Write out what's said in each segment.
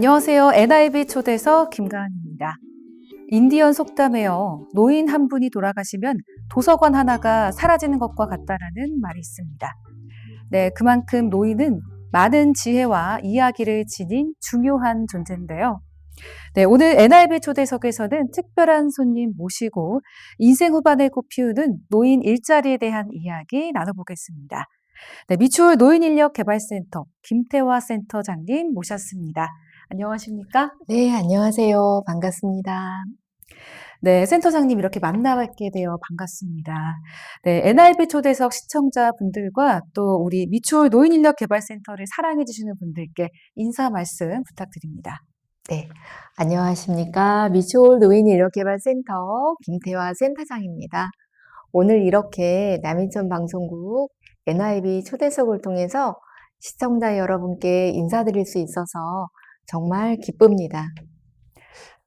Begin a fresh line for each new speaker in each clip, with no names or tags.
안녕하세요. NIB 초대석 김가은입니다. 인디언 속담에요. 노인 한 분이 돌아가시면 도서관 하나가 사라지는 것과 같다라는 말이 있습니다. 네, 그만큼 노인은 많은 지혜와 이야기를 지닌 중요한 존재인데요. 네, 오늘 NIB 초대석에서는 특별한 손님 모시고 인생 후반에 꽃피우는 노인 일자리에 대한 이야기 나눠보겠습니다. 네, 미추홀 노인인력개발센터 김태화 센터장님 모셨습니다. 안녕하십니까?
네, 안녕하세요. 반갑습니다.
네, 센터장님 이렇게 만나뵙게 되어 반갑습니다. 네, NIB 초대석 시청자분들과 또 우리 미추홀 노인인력개발센터를 사랑해주시는 분들께 인사 말씀 부탁드립니다.
네, 안녕하십니까. 미추홀 노인인력개발센터 김태화 센터장입니다. 오늘 이렇게 남인천 방송국 NIB 초대석을 통해서 시청자 여러분께 인사드릴 수 있어서 정말 기쁩니다.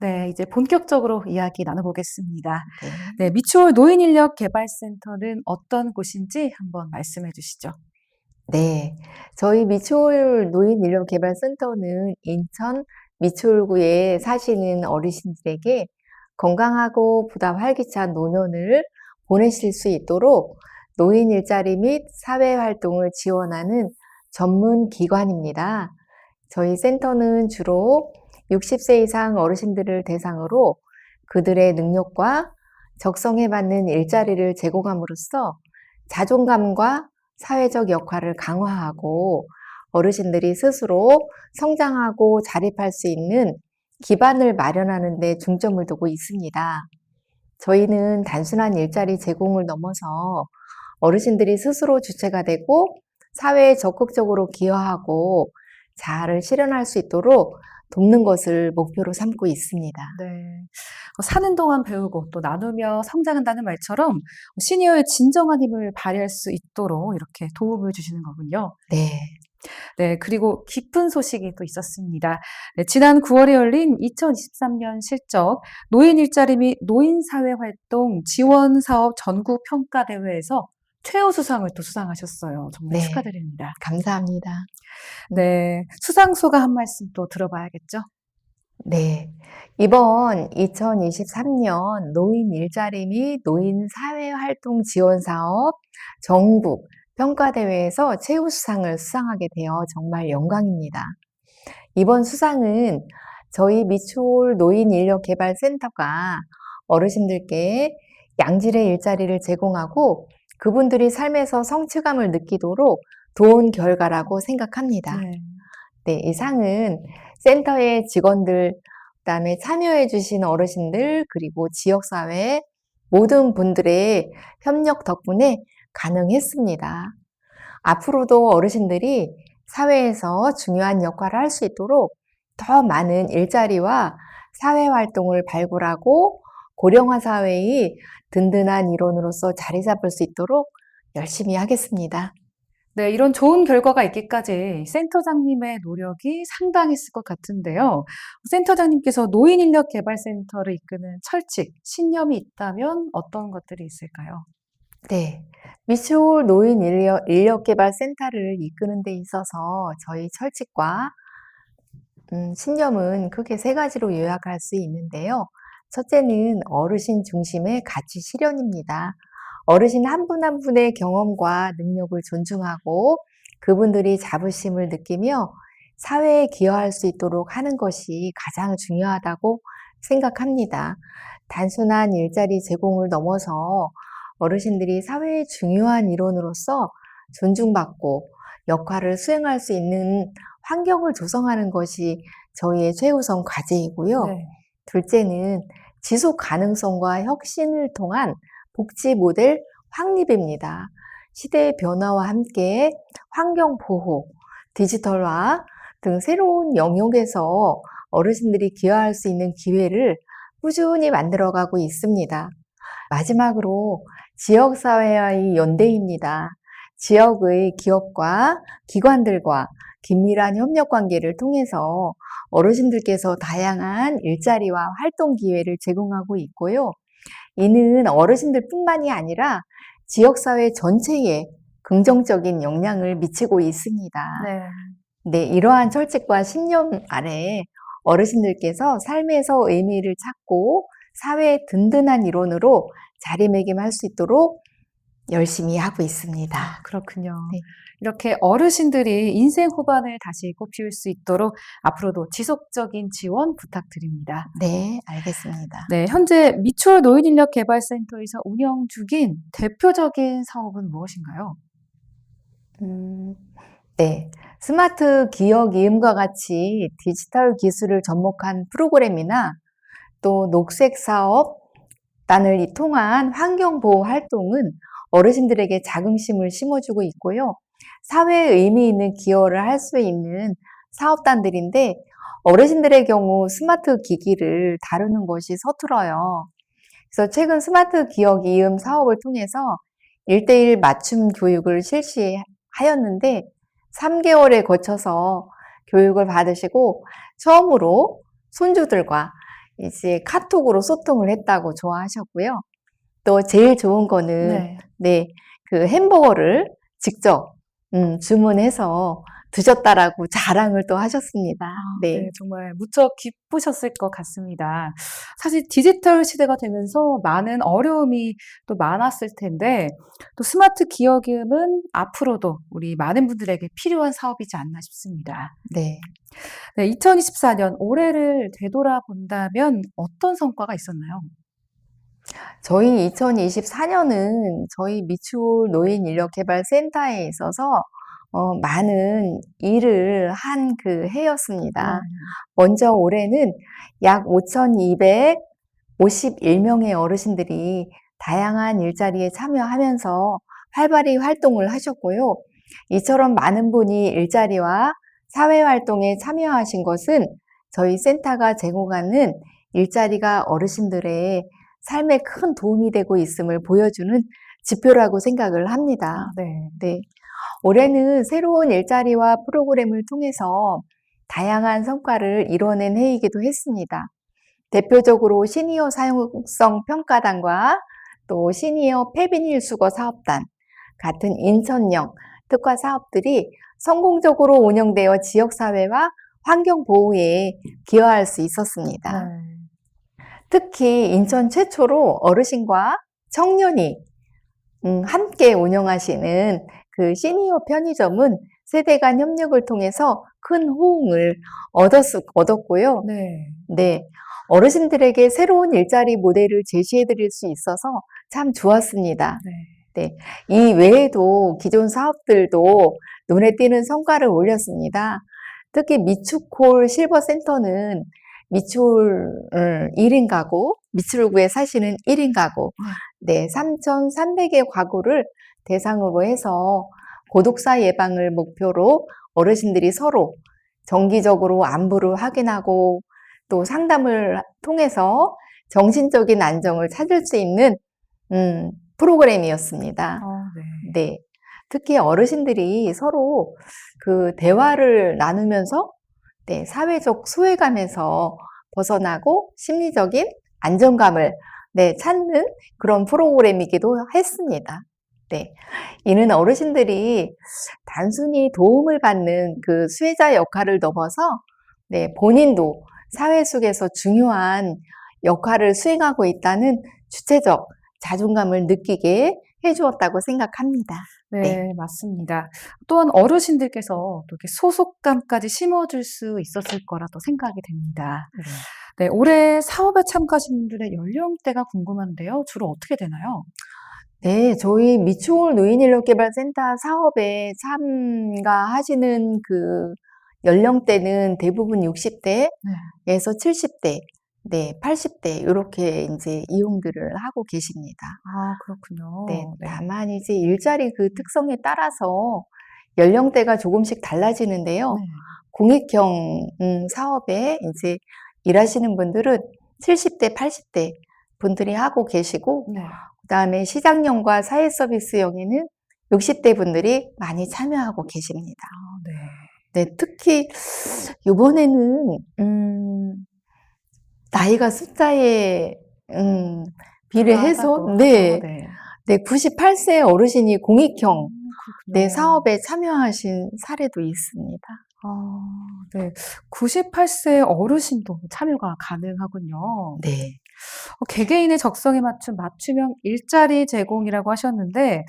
네, 이제 본격적으로 이야기 나눠보겠습니다.
네.
네, 미추홀 노인인력개발센터는 어떤 곳인지 한번 말씀해 주시죠.
네, 저희 미추홀 노인인력개발센터는 인천 미추홀구에 사시는 어르신들에게 건강하고 보다 활기찬 노년을 보내실 수 있도록 노인 일자리 및 사회 활동을 지원하는 전문 기관입니다. 저희 센터는 주로 60세 이상 어르신들을 대상으로 그들의 능력과 적성에 맞는 일자리를 제공함으로써 자존감과 사회적 역할을 강화하고 어르신들이 스스로 성장하고 자립할 수 있는 기반을 마련하는 데 중점을 두고 있습니다. 저희는 단순한 일자리 제공을 넘어서 어르신들이 스스로 주체가 되고 사회에 적극적으로 기여하고 자아를 실현할 수 있도록 돕는 것을 목표로 삼고 있습니다.
네. 어, 사는 동안 배우고 또 나누며 성장한다는 말처럼 시니어의 진정한 힘을 발휘할 수 있도록 이렇게 도움을 주시는 거군요.
네.
네, 그리고 기쁜 소식이 또 있었습니다. 네, 지난 9월에 열린 2023년 실적 노인 일자리 및 노인 사회 활동 지원 사업 전국 평가 대회에서 최우 수상을 또 수상하셨어요. 정말
네.
축하드립니다.
감사합니다.
네, 수상 소감 한 말씀 또 들어봐야겠죠?
네. 이번 2023년 노인 일자리 및 노인 사회활동 지원 사업 전국 평가대회에서 최우 수상을 수상하게 되어 정말 영광입니다. 이번 수상은 저희 미추홀 노인 인력 개발 센터가 어르신들께 양질의 일자리를 제공하고 그분들이 삶에서 성취감을 느끼도록 도운 결과라고 생각합니다.
네.
네, 이 상은 센터의 직원들, 그다음에 참여해 주신 어르신들, 그리고 지역 사회 모든 분들의 협력 덕분에 가능했습니다. 앞으로도 어르신들이 사회에서 중요한 역할을 할 수 있도록 더 많은 일자리와 사회 활동을 발굴하고 고령화 사회의 든든한 일원으로서 자리 잡을 수 있도록 열심히 하겠습니다.
네, 이런 좋은 결과가 있기까지 센터장님의 노력이 상당했을 것 같은데요. 센터장님께서 노인 인력 개발 센터를 이끄는 철칙, 신념이 있다면 어떤 것들이 있을까요?
네. 미추홀 노인 인력, 인력 개발 센터를 이끄는 데 있어서 저희 철칙과 음, 신념은 크게 세 가지로 요약할 수 있는데요. 첫째는 어르신 중심의 가치 실현입니다. 어르신 한 분 한 분의 경험과 능력을 존중하고 그분들이 자부심을 느끼며 사회에 기여할 수 있도록 하는 것이 가장 중요하다고 생각합니다. 단순한 일자리 제공을 넘어서 어르신들이 사회의 중요한 일원으로서 존중받고 역할을 수행할 수 있는 환경을 조성하는 것이 저희의 최우선 과제이고요.
네.
둘째는 지속 가능성과 혁신을 통한 복지 모델 확립입니다. 시대의 변화와 함께 환경 보호, 디지털화 등 새로운 영역에서 어르신들이 기여할 수 있는 기회를 꾸준히 만들어가고 있습니다. 마지막으로 지역사회와의 연대입니다. 지역의 기업과 기관들과 긴밀한 협력 관계를 통해서 어르신들께서 다양한 일자리와 활동 기회를 제공하고 있고요. 이는 어르신들 뿐만이 아니라 지역사회 전체에 긍정적인 영향을 미치고 있습니다.
네.
네, 이러한 철칙과 신념 아래 어르신들께서 삶에서 의미를 찾고 사회의 든든한 일원으로 자리매김할 수 있도록 열심히 하고 있습니다.
아, 그렇군요.
네.
이렇게 어르신들이 인생 후반을 다시 꽃피울 수 있도록 앞으로도 지속적인 지원 부탁드립니다.
네, 알겠습니다.
네, 현재 미추홀 노인인력개발센터에서 운영 중인 대표적인 사업은 무엇인가요?
음, 네. 스마트 기억 이음과 같이 디지털 기술을 접목한 프로그램이나 또 녹색 사업, 단을 통한 환경 보호 활동은 어르신들에게 자긍심을 심어주고 있고요. 사회에 의미 있는 기여를 할 수 있는 사업단들인데 어르신들의 경우 스마트 기기를 다루는 것이 서툴어요. 그래서 최근 스마트 기억 이음 사업을 통해서 1대1 맞춤 교육을 실시하였는데 3개월에 거쳐서 교육을 받으시고 처음으로 손주들과 이제 카톡으로 소통을 했다고 좋아하셨고요. 또 제일 좋은 거는 네, 그 햄버거를 직접 음, 주문해서 드셨다라고 자랑을 또 하셨습니다. 네.
네, 정말 무척 기쁘셨을 것 같습니다. 사실 디지털 시대가 되면서 많은 어려움이 또 많았을 텐데, 또 스마트 기억음은 앞으로도 우리 많은 분들에게 필요한 사업이지 않나 싶습니다.
네.
네, 2024년 올해를 되돌아본다면 어떤 성과가 있었나요?
저희 2024년은 저희 미추홀 노인 인력 개발 센터에 있어서 어, 많은 일을 한 그 해였습니다. 먼저 올해는 약 5,251 명의 어르신들이 다양한 일자리에 참여하면서 활발히 활동을 하셨고요. 이처럼 많은 분이 일자리와 사회 활동에 참여하신 것은 저희 센터가 제공하는 일자리가 어르신들의 삶에 큰 도움이 되고 있음을 보여주는 지표라고 생각을 합니다.
네.
네. 올해는 새로운 일자리와 프로그램을 통해서 다양한 성과를 이뤄낸 해이기도 했습니다. 대표적으로 시니어 사용성 평가단과 또 시니어 폐비닐 수거 사업단 같은 인천형 특화 사업들이 성공적으로 운영되어 지역사회와 환경 보호에 기여할 수 있었습니다.
네.
특히 인천 최초로 어르신과 청년이 음, 함께 운영하시는 그 시니어 편의점은 세대 간 협력을 통해서 큰 호응을 얻었, 얻었고요.
네.
네. 어르신들에게 새로운 일자리 모델을 제시해 드릴 수 있어서 참 좋았습니다.
네.
이 외에도 기존 사업들도 눈에 띄는 성과를 올렸습니다. 특히 미추콜 실버센터는 미추홀 1인 가구, 미추홀구에 사시는 1인 가구, 네, 3,300의 가구를 대상으로 해서 고독사 예방을 목표로 어르신들이 서로 정기적으로 안부를 확인하고 또 상담을 통해서 정신적인 안정을 찾을 수 있는 음, 프로그램이었습니다.
어, 네.
네. 특히 어르신들이 서로 그 대화를 나누면서 네, 사회적 소외감에서 벗어나고 심리적인 안정감을 네, 찾는 그런 프로그램이기도 했습니다. 네. 이는 어르신들이 단순히 도움을 받는 그 수혜자 역할을 넘어서 네, 본인도 사회 속에서 중요한 역할을 수행하고 있다는 주체적 자존감을 느끼게 해주었다고 생각합니다.
네,
네.
맞습니다. 또한 어르신들께서 또 이렇게 소속감까지 심어줄 수 있었을 거라도 생각이 됩니다. 네, 올해 사업에 참가하신 분들의 연령대가 궁금한데요. 주로 어떻게 되나요?
네, 저희 미추홀 노인인력개발센터 사업에 참가하시는 그 연령대는 대부분 60대에서 70대, 네, 80대 이렇게 이제 이용들을 하고 계십니다.
아, 그렇군요.
네, 다만 이제 일자리 그 특성에 따라서 연령대가 조금씩 달라지는데요.
네.
공익형 음, 사업에 이제 일하시는 분들은 70대, 80대 분들이 하고 계시고,
네.
그 다음에 시장형과 사회 서비스형에는 60대 분들이 많이 참여하고 계십니다.
아, 네.
네, 특히 이번에는 음, 나이가 숫자에 음, 비례해서
맞아도.
네,
네.
네, 98세 어르신이 공익형
음.
네, 사업에 참여하신 사례도 있습니다.
아, 네. 98세 어르신도 참여가 가능하군요.
네.
어, 개개인의 적성에 맞춘 맞춤형 일자리 제공이라고 하셨는데,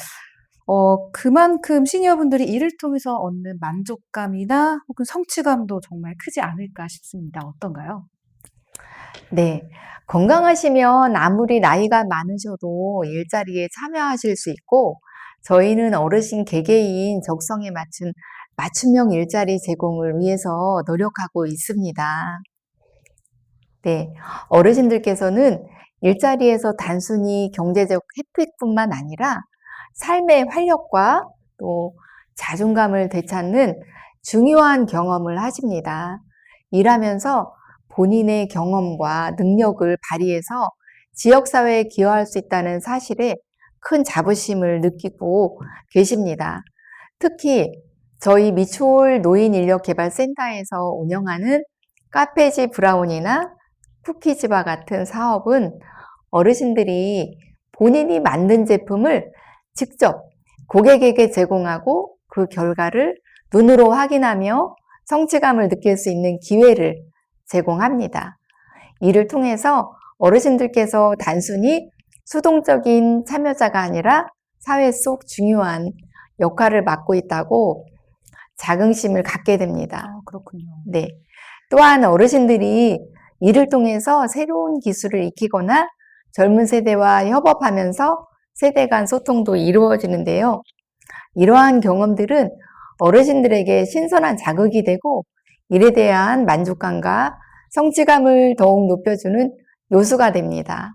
어, 그만큼 시니어분들이 이를 통해서 얻는 만족감이나 혹은 성취감도 정말 크지 않을까 싶습니다. 어떤가요?
네. 건강하시면 아무리 나이가 많으셔도 일자리에 참여하실 수 있고, 저희는 어르신 개개인 적성에 맞춘 맞춤형 일자리 제공을 위해서 노력하고 있습니다. 네. 어르신들께서는 일자리에서 단순히 경제적 혜택뿐만 아니라 삶의 활력과 또 자존감을 되찾는 중요한 경험을 하십니다. 일하면서 본인의 경험과 능력을 발휘해서 지역사회에 기여할 수 있다는 사실에 큰 자부심을 느끼고 계십니다. 특히 저희 미추홀 노인인력개발센터에서 운영하는 카페지 브라운이나 쿠키즈바 같은 사업은 어르신들이 본인이 만든 제품을 직접 고객에게 제공하고 그 결과를 눈으로 확인하며 성취감을 느낄 수 있는 기회를 제공합니다. 이를 통해서 어르신들께서 단순히 수동적인 참여자가 아니라 사회 속 중요한 역할을 맡고 있다고 자긍심을 갖게 됩니다.
아, 그렇군요.
네. 또한 어르신들이 이를 통해서 새로운 기술을 익히거나 젊은 세대와 협업하면서 세대 간 소통도 이루어지는데요. 이러한 경험들은 어르신들에게 신선한 자극이 되고 일에 대한 만족감과 성취감을 더욱 높여주는 요소가 됩니다.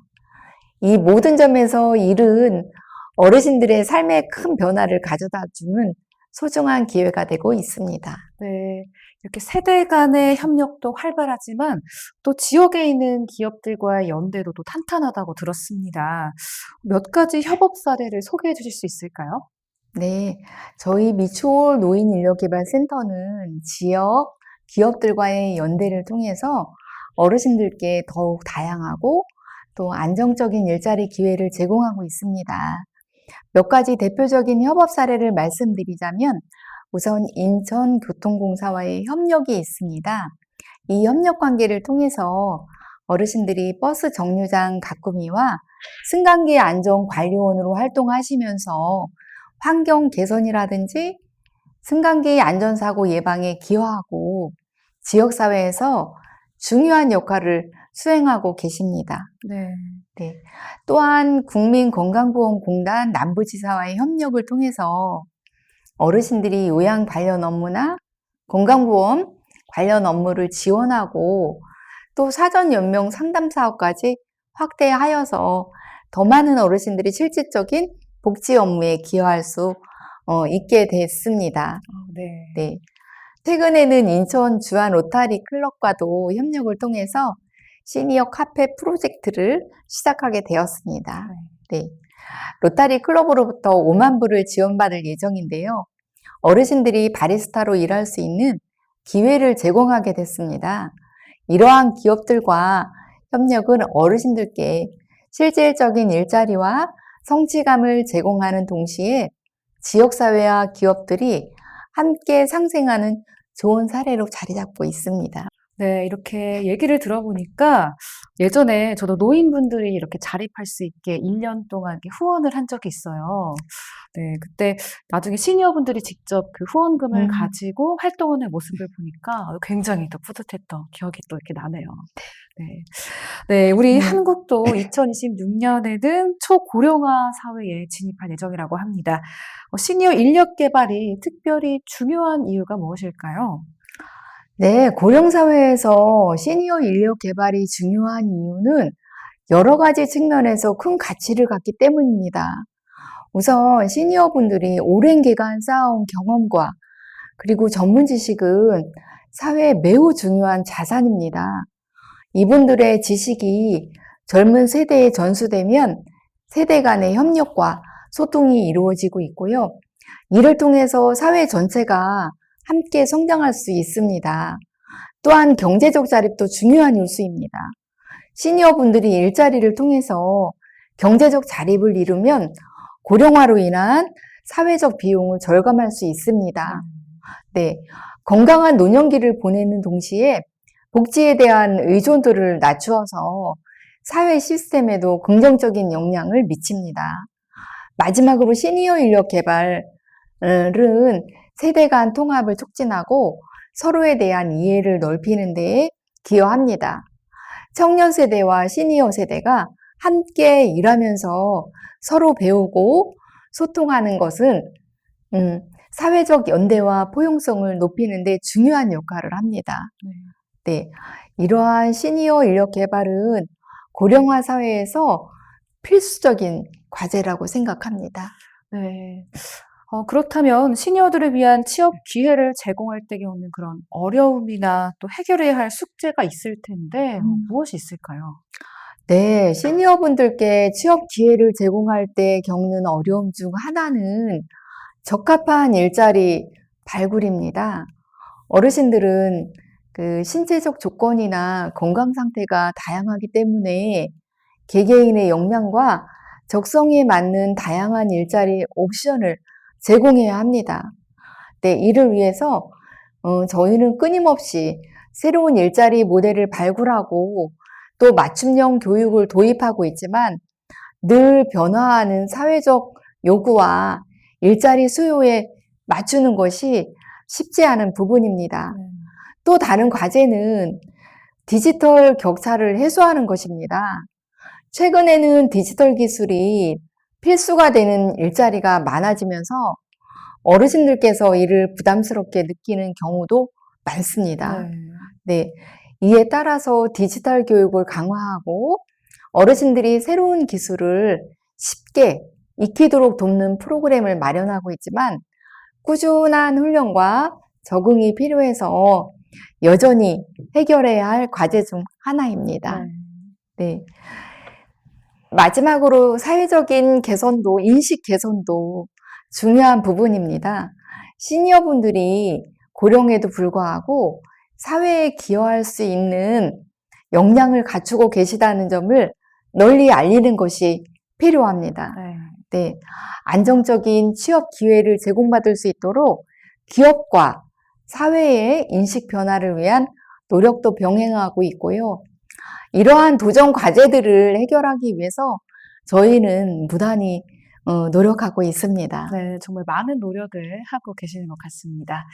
이 모든 점에서 일은 어르신들의 삶에 큰 변화를 가져다 주는 소중한 기회가 되고 있습니다.
네. 이렇게 세대 간의 협력도 활발하지만 또 지역에 있는 기업들과의 연대도 또 탄탄하다고 들었습니다. 몇 가지 협업 사례를 소개해 주실 수 있을까요?
네, 저희 미추홀 노인인력개발센터는 지역 기업들과의 연대를 통해서 어르신들께 더욱 다양하고 또 안정적인 일자리 기회를 제공하고 있습니다. 몇 가지 대표적인 협업 사례를 말씀드리자면 우선 인천교통공사와의 협력이 있습니다. 이 협력 관계를 통해서 어르신들이 버스 정류장 가꾸미와 승강기 안전 관리원으로 활동하시면서 환경 개선이라든지 승강기 안전사고 예방에 기여하고 지역사회에서 중요한 역할을 수행하고 계십니다.
네.
네. 또한 국민건강보험공단 남부지사와의 협력을 통해서 어르신들이 요양 관련 업무나 건강보험 관련 업무를 지원하고 또 사전 연명 상담 사업까지 확대하여서 더 많은 어르신들이 실질적인 복지 업무에 기여할 수 어, 있게 됐습니다.
아, 네.
네. 최근에는 인천 주한 로타리 클럽과도 협력을 통해서 시니어 카페 프로젝트를 시작하게 되었습니다. 네. 로타리 클럽으로부터 5만 불을 지원받을 예정인데요. 어르신들이 바리스타로 일할 수 있는 기회를 제공하게 됐습니다. 이러한 기업들과 협력은 어르신들께 실질적인 일자리와 성취감을 제공하는 동시에 지역사회와 기업들이 함께 상생하는 좋은 사례로 자리 잡고 있습니다.
네, 이렇게 얘기를 들어보니까 예전에 저도 노인분들이 이렇게 자립할 수 있게 1년 동안 후원을 한 적이 있어요. 네, 그때 나중에 시니어분들이 직접 그 후원금을
음.
가지고 활동하는 모습을 보니까 굉장히 또 뿌듯했던 기억이 또 이렇게 나네요. 네. 네, 우리
음.
한국도 2026년에는 초고령화 사회에 진입할 예정이라고 합니다. 어, 시니어 인력 개발이 특별히 중요한 이유가 무엇일까요?
네, 고령사회에서 시니어 인력 개발이 중요한 이유는 여러 가지 측면에서 큰 가치를 갖기 때문입니다. 우선 시니어분들이 오랜 기간 쌓아온 경험과 그리고 전문 지식은 사회에 매우 중요한 자산입니다. 이분들의 지식이 젊은 세대에 전수되면 세대 간의 협력과 소통이 이루어지고 있고요. 이를 통해서 사회 전체가 함께 성장할 수 있습니다. 또한 경제적 자립도 중요한 요소입니다. 시니어분들이 일자리를 통해서 경제적 자립을 이루면 고령화로 인한 사회적 비용을 절감할 수 있습니다. 네. 건강한 노년기를 보내는 동시에 복지에 대한 의존도를 낮추어서 사회 시스템에도 긍정적인 영향을 미칩니다. 마지막으로 시니어 인력 개발은 세대 간 통합을 촉진하고 서로에 대한 이해를 넓히는 데에 기여합니다. 청년 세대와 시니어 세대가 함께 일하면서 서로 배우고 소통하는 것은 음, 사회적 연대와 포용성을 높이는 데 중요한 역할을 합니다. 네. 이러한 시니어 인력 개발은 고령화 사회에서 필수적인 과제라고 생각합니다.
네. 어, 그렇다면 시니어들을 위한 취업 기회를 제공할 때 겪는 그런 어려움이나 또 해결해야 할 숙제가 있을 텐데 어,
음.
무엇이 있을까요?
네, 시니어분들께 취업 기회를 제공할 때 겪는 어려움 중 하나는 적합한 일자리 발굴입니다. 어르신들은 그 신체적 조건이나 건강 상태가 다양하기 때문에 개개인의 역량과 적성에 맞는 다양한 일자리 옵션을 제공해야 합니다. 네, 이를 위해서 어, 저희는 끊임없이 새로운 일자리 모델을 발굴하고 또 맞춤형 교육을 도입하고 있지만 늘 변화하는 사회적 요구와 일자리 수요에 맞추는 것이 쉽지 않은 부분입니다.
네.
또 다른 과제는 디지털 격차를 해소하는 것입니다. 최근에는 디지털 기술이 필수가 되는 일자리가 많아지면서 어르신들께서 이를 부담스럽게 느끼는 경우도 많습니다.
네.
네. 이에 따라서 디지털 교육을 강화하고 어르신들이 새로운 기술을 쉽게 익히도록 돕는 프로그램을 마련하고 있지만 꾸준한 훈련과 적응이 필요해서 여전히 해결해야 할 과제 중 하나입니다.
네.
네. 마지막으로 사회적인 개선도, 인식 개선도 중요한 부분입니다. 시니어분들이 고령에도 불구하고 사회에 기여할 수 있는 역량을 갖추고 계시다는 점을 널리 알리는 것이 필요합니다.
네.
네. 안정적인 취업 기회를 제공받을 수 있도록 기업과 사회의 인식 변화를 위한 노력도 병행하고 있고요. 이러한 도전 과제들을 해결하기 위해서 저희는 무단히 어, 노력하고 있습니다.
네, 정말 많은 노력을 하고 계시는 것 같습니다.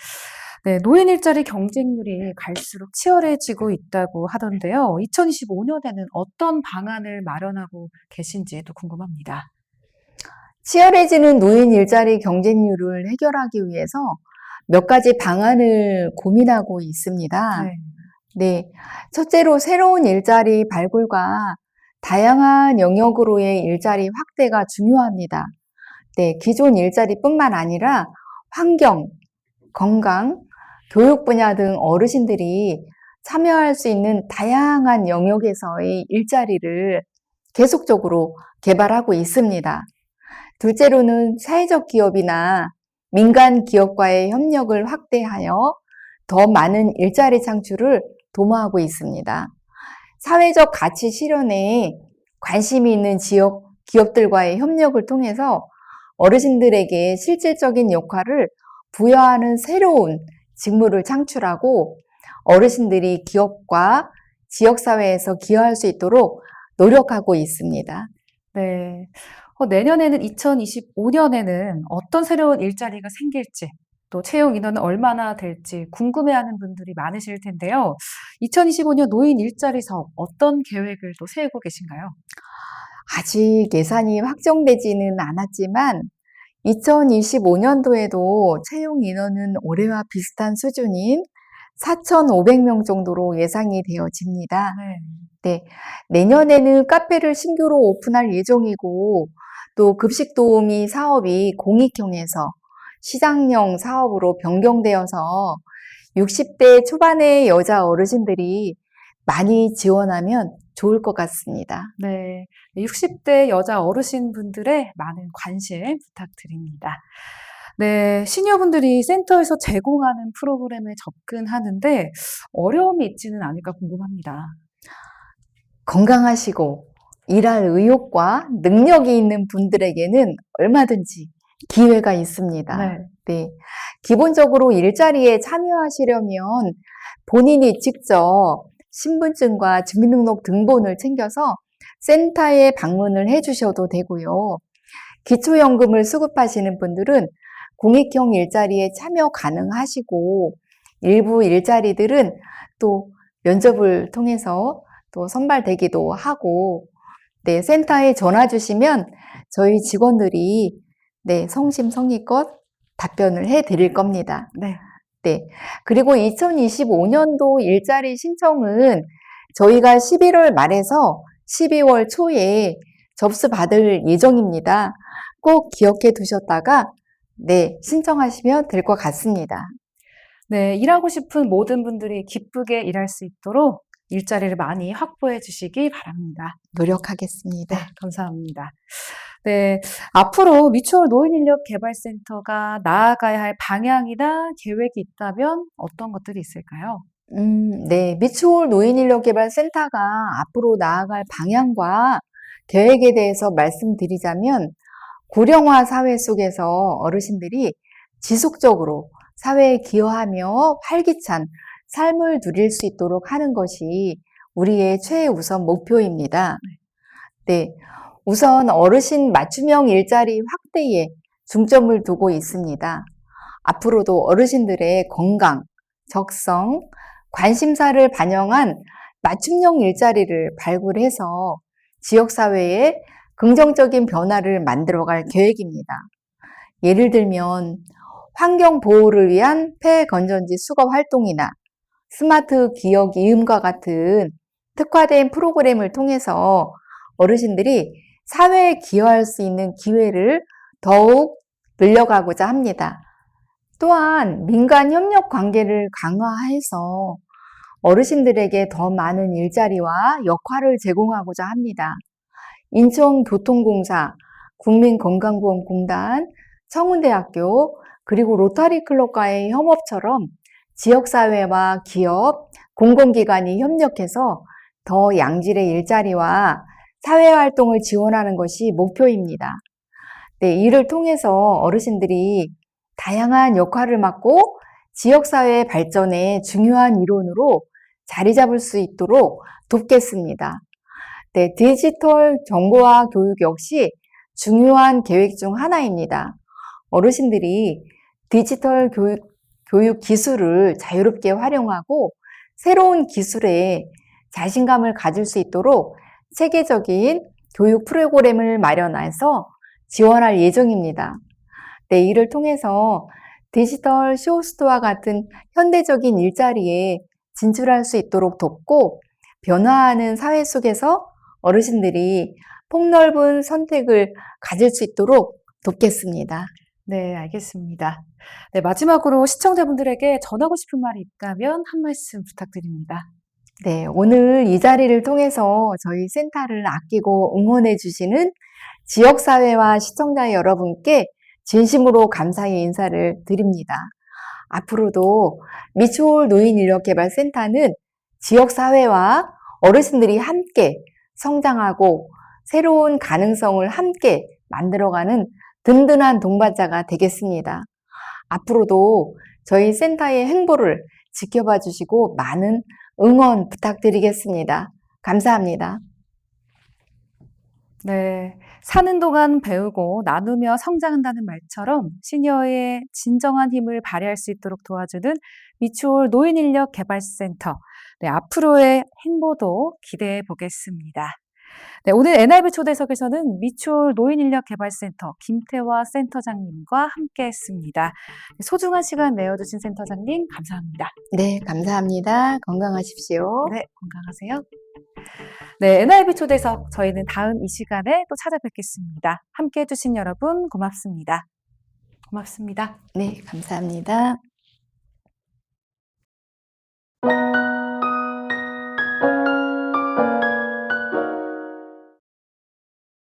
네, 노인 일자리 경쟁률이 갈수록 치열해지고 있다고 하던데요. 2025년에는 어떤 방안을 마련하고 계신지도 궁금합니다.
치열해지는 노인 일자리 경쟁률을 해결하기 위해서 몇 가지 방안을 고민하고 있습니다.
네.
네. 첫째로 새로운 일자리 발굴과 다양한 영역으로의 일자리 확대가 중요합니다. 네. 기존 일자리뿐만 아니라 환경, 건강, 교육 분야 등 어르신들이 참여할 수 있는 다양한 영역에서의 일자리를 계속적으로 개발하고 있습니다. 둘째로는 사회적 기업이나 민간 기업과의 협력을 확대하여 더 많은 일자리 창출을 도모하고 있습니다. 사회적 가치 실현에 관심이 있는 지역 기업들과의 협력을 통해서 어르신들에게 실질적인 역할을 부여하는 새로운 직무를 창출하고 어르신들이 기업과 지역사회에서 기여할 수 있도록 노력하고 있습니다.
네. 어, 내년에는 2025년에는 어떤 새로운 일자리가 생길지, 또 채용 인원은 얼마나 될지 궁금해하는 분들이 많으실 텐데요. 2025년 노인 일자리 사업 어떤 계획을 또 세우고 계신가요?
아직 예산이 확정되지는 않았지만 2025년도에도 채용 인원은 올해와 비슷한 수준인 4,500명 정도로 예상이 되어집니다.
네.
내년에는 카페를 신규로 오픈할 예정이고 또 급식 도우미 사업이 공익형에서 시장형 사업으로 변경되어서 60대 초반의 여자 어르신들이 많이 지원하면 좋을 것 같습니다.
네. 60대 여자 어르신분들의 많은 관심 부탁드립니다. 네. 시니어분들이 센터에서 제공하는 프로그램에 접근하는데 어려움이 있지는 않을까 궁금합니다.
건강하시고 일할 의욕과 능력이 있는 분들에게는 얼마든지 기회가 있습니다.
네.
네. 기본적으로 일자리에 참여하시려면 본인이 직접 신분증과 주민등록 등본을 챙겨서 센터에 방문을 해 주셔도 되고요. 기초연금을 수급하시는 분들은 공익형 일자리에 참여 가능하시고 일부 일자리들은 또 면접을 통해서 또 선발되기도 하고 네, 센터에 전화 주시면 저희 직원들이 네, 성심성의껏 답변을 해 드릴 겁니다.
네.
네. 그리고 2025년도 일자리 신청은 저희가 11월 말에서 12월 초에 접수받을 예정입니다. 꼭 기억해 두셨다가 네, 신청하시면 될 것 같습니다.
네, 일하고 싶은 모든 분들이 기쁘게 일할 수 있도록 일자리를 많이 확보해 주시기 바랍니다.
노력하겠습니다.
네, 감사합니다. 네, 앞으로 미추홀 노인인력개발센터가 나아가야 할 방향이나 계획이 있다면 어떤 것들이 있을까요?
음, 네. 미추홀 노인인력개발센터가 앞으로 나아갈 방향과 계획에 대해서 말씀드리자면 고령화 사회 속에서 어르신들이 지속적으로 사회에 기여하며 활기찬 삶을 누릴 수 있도록 하는 것이 우리의 최우선 목표입니다. 네. 우선 어르신 맞춤형 일자리 확대에 중점을 두고 있습니다. 앞으로도 어르신들의 건강, 적성, 관심사를 반영한 맞춤형 일자리를 발굴해서 지역사회에 긍정적인 변화를 만들어갈 계획입니다. 예를 들면 환경 보호를 위한 폐 건전지 수거 활동이나 스마트 기억 이음과 같은 특화된 프로그램을 통해서 어르신들이 사회에 기여할 수 있는 기회를 더욱 늘려가고자 합니다. 또한 민간 협력 관계를 강화해서 어르신들에게 더 많은 일자리와 역할을 제공하고자 합니다. 인천교통공사, 국민건강보험공단, 청운대학교, 그리고 로타리 클럽과의 협업처럼 지역사회와 기업, 공공기관이 협력해서 더 양질의 일자리와 사회활동을 지원하는 것이 목표입니다. 네, 이를 통해서 어르신들이 다양한 역할을 맡고 지역사회 발전에 중요한 일원으로 자리 잡을 수 있도록 돕겠습니다. 네, 디지털 정보화 교육 역시 중요한 계획 중 하나입니다. 어르신들이 디지털 교육, 교육 기술을 자유롭게 활용하고 새로운 기술에 자신감을 가질 수 있도록 체계적인 교육 프로그램을 마련해서 지원할 예정입니다. 네, 이를 통해서 디지털 쇼스토와 같은 현대적인 일자리에 진출할 수 있도록 돕고 변화하는 사회 속에서 어르신들이 폭넓은 선택을 가질 수 있도록 돕겠습니다.
네, 알겠습니다. 네, 마지막으로 시청자분들에게 전하고 싶은 말이 있다면 한 말씀 부탁드립니다.
네, 오늘 이 자리를 통해서 저희 센터를 아끼고 응원해 주시는 지역사회와 시청자 여러분께 진심으로 감사의 인사를 드립니다. 앞으로도 미추홀 노인인력개발센터는 지역사회와 어르신들이 함께 성장하고 새로운 가능성을 함께 만들어가는 든든한 동반자가 되겠습니다. 앞으로도 저희 센터의 행보를 지켜봐 주시고 많은 응원 부탁드리겠습니다. 감사합니다.
네, 사는 동안 배우고 나누며 성장한다는 말처럼 시니어의 진정한 힘을 발휘할 수 있도록 도와주는 미추홀 노인인력개발센터. 네, 앞으로의 행보도 기대해 보겠습니다. 네, 오늘 NIB 초대석에서는 미추홀 노인인력개발센터 김태화 센터장님과 함께 했습니다. 소중한 시간 내어주신 센터장님, 감사합니다.
네, 감사합니다. 건강하십시오.
네, 건강하세요. 네, NIB 초대석 저희는 다음 이 시간에 또 찾아뵙겠습니다. 함께 해주신 여러분 고맙습니다. 고맙습니다.
네, 감사합니다.